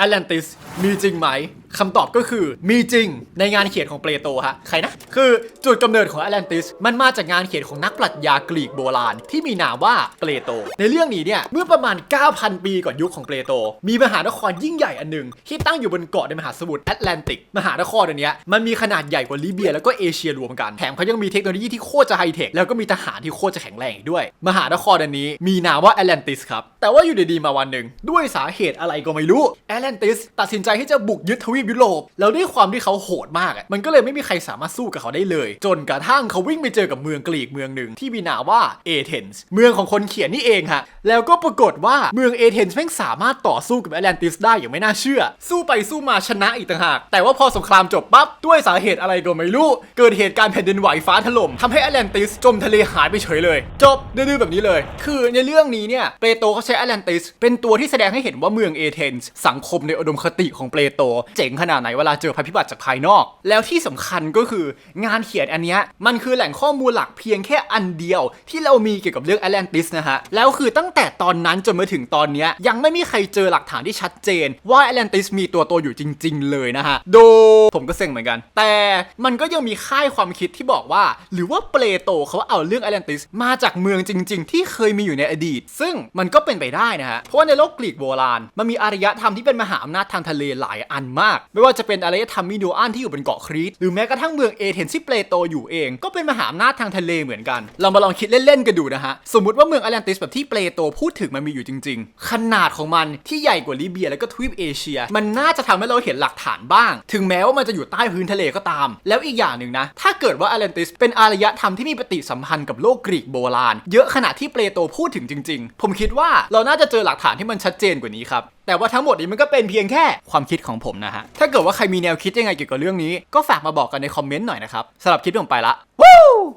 แอตแลนติสมีจริงไหม คำตอบก็คือมีจริงในงานเขียนของเปโตรฮะใครนะคือจุดกำเนิดของแอตแลนติสมันมาจากงานเขียนของนักปรัชญากรีกโบราณ ที่มีนามว่าเปโตรในเรื่องนี้เนี่ยเมื่อประมาณ 9,000 ปีก่อนยุคของเปโตรมีมหานครยิ่งใหญ่อันหนึ่งที่ตั้งอยู่บนเกาะในมหาสมุทรแอตแลนติก มหานครอันเนี้ยมันมีขนาดใหญ่กว่าลิเบียแล้วก็เอเชียรวมกันแถมเขายังมีเทคโนโลยีที่โคตรจะไฮเทคแล้วก็มีทหารที่โคตรจะแข็งแรงอีกด้วย มหานครอันนี้มีนามว่าแอตแลนติสครับแต่ว่าอยู่ดีๆมาวันหนึ่งด้วยสาเหตุอะไรก็ไม่รู้แอตแลนติสตัดสินใจที่จะบุกยึดทวีปยุโรปแล้วด้วยความที่เขาโหดมากอะมันก็เลยไม่มีใครสามารถสู้กับเขาได้เลย จนกระทั่งเขาวิ่งไปเจอกับเมืองกรีกเมืองหนึ่งที่มีนามว่าเอเธนส์เมืองของคนเขียนนี่เองฮะแล้วก็ปรากฏว่าเมืองเอเธนส์แม่งสามารถต่อสู้กับแอตแลนติสได้อย่างไม่น่าเชื่อ สู้ไปสู้มาชนะอีกต่างหาก แต่ว่าพอสงครามจบปั๊บด้วยสาเหตุอะไรก็ไม่รู้ เกิดเหตุการณ์แผ่นดินไหวฟ้าถล่มทำให้แอตแลนติสจมทะเลหายไปเฉยเลย จบดื้อๆแบบนี้เลย คือในเรื่องนี้เนี่ยเปโตรเขาใช้แอตแลนติสเป็นตัวที่แสดงให้เห็นว่าเมืองเอเธนส์สังคมในอุดมคติของเปโตเจ๋งขนาดไหนเวลาเจอภัยพิบัติจากภายนอก แล้วที่สำคัญก็คืองานเขียนอันนี้มันคือแหล่งข้อมูลหลักเพียงแค่อันเดียว ที่เรามีเกี่ยวกับเรื่องแอตแลนติสนะฮะ แล้วคือตั้งแต่ตอนนั้นจนมาถึงตอนนี้ยังไม่มีใครเจอหลักฐานที่ชัดเจน ว่าแอตแลนติสมีตัวตนอยู่จริง ๆ เลยนะฮะ โดผมก็เซ็งเหมือนกัน แต่มันก็ยังมีค่ายความคิดที่บอกว่า หรือว่าเปโตเขาเอาเรื่องแอตแลนติสมาจากเมืองจริง ๆ ที่เคยมีอยู่ในอดีต ซึ่งมันก็เป็นไปได้นะฮะ เพราะว่าในโลกกรีกโบราณมันมีอารยธรรมที่เป็นมหาอำนาจทางทะเลหลายอันมากไม่ว่าจะเป็นอารยธรรมมิโดอันที่อยู่บนเกาะครีตหรือแม้กระทั่งเมืองเอเธนส์ที่เปโตอยู่เอง ก็เป็นมหาอำนาจทางทะเลเหมือนกัน เรามาลองคิดเล่นๆกันดูนะฮะ สมมติว่าเมืองแอตแลนติสแบบที่เปโตพูดถึงมันมีอยู่จริง ๆ ขนาดของมันที่ใหญ่กว่าลิเบีย แล้วก็ทวีปเอเชีย มันน่าจะทำให้เราเห็นหลักฐานบ้าง ถึงแม้ว่ามันจะอยู่ใต้พื้นทะเลก็ตาม แล้วอีกอย่างหนึ่งนะ ถ้าเกิดว่าแอตแลนติสเป็นอารยธรรมที่มีปฏิสัมพันธ์กับโลกกรีกโบราณ เยอะขนาดที่เปโตพูดถึงจริง ๆ ผมคิดว่าเราน่าจะเจอหลักฐานที่มันชัดเจนกว่านี้ครับแต่ว่าทั้งหมดนี้มันก็เป็นเพียงแค่ความคิดของผมนะฮะ ถ้าเกิดว่าใครมีแนวคิดยังไงเกี่ยวกับเรื่องนี้ ก็ฝากมาบอกกันในคอมเมนต์หน่อยนะครับสำหรับคลิปนี้ผมไปละวู้